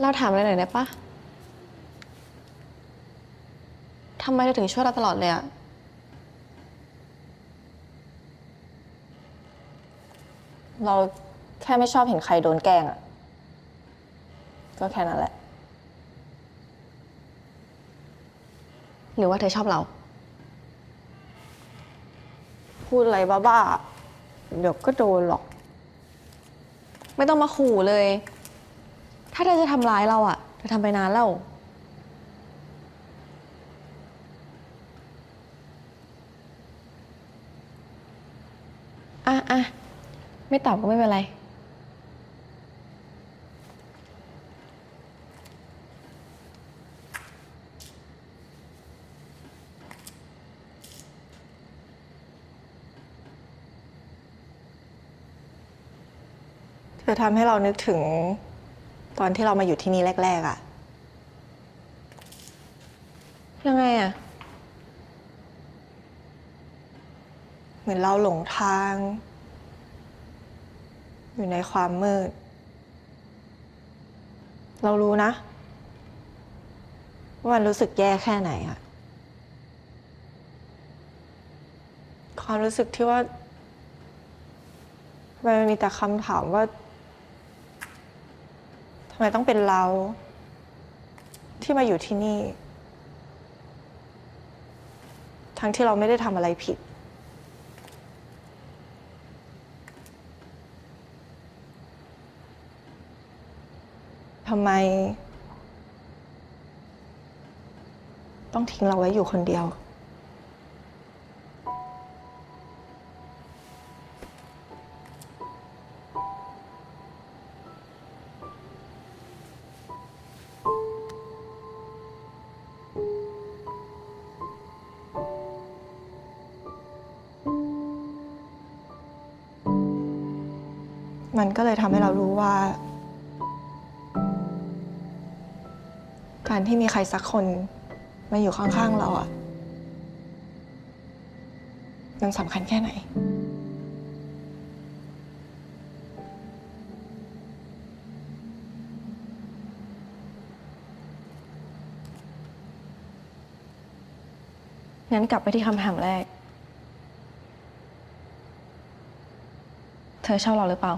เราถามอะไรหน่อยได้ปะทำไมเธอถึงช่วยเราตลอดเลยอะเราแค่ไม่ชอบเห็นใครโดนแกล้งอะก็แค่นั้นแหละ หรือว่าเธอชอบเรา พูดอะไรบ้าๆ เดี๋ยวก็โดนหรอก ไม่ต้องมาขู่เลย ถ้าเธอจะทำร้ายเราอะเธอทำไปนานแล้ว อะอะไม่ตอบก็ไม่เป็นไร เธอทำให้เรานึกถึง ตอนที่เรามาอยู่ที่นี่แรก ๆอะยังไงอะเหมือนเราหลงทาง อยู่ในความมืด เรารู้นะ ว่ามันรู้สึกแย่แค่ไหนอะความรู้สึกที่ว่าทำไมมันมีแต่คำถามว่าทำ ไมต้องเป็นเรา ที่มาอยู่ที่นี่ ทั้งที่เราไม่ได้ทำอะไรผิด ทำไม ต้องทิ้งเราไว้อยู่คนเดียว มันก็เลยทำให้เรารู้ว่า การที่มีใครสักคนมาอยู่ข้างๆเราอะมันสำคัญแค่ไหน งั้นกลับไปที่คำถามแรก เธอชอบเราหรือเปล่า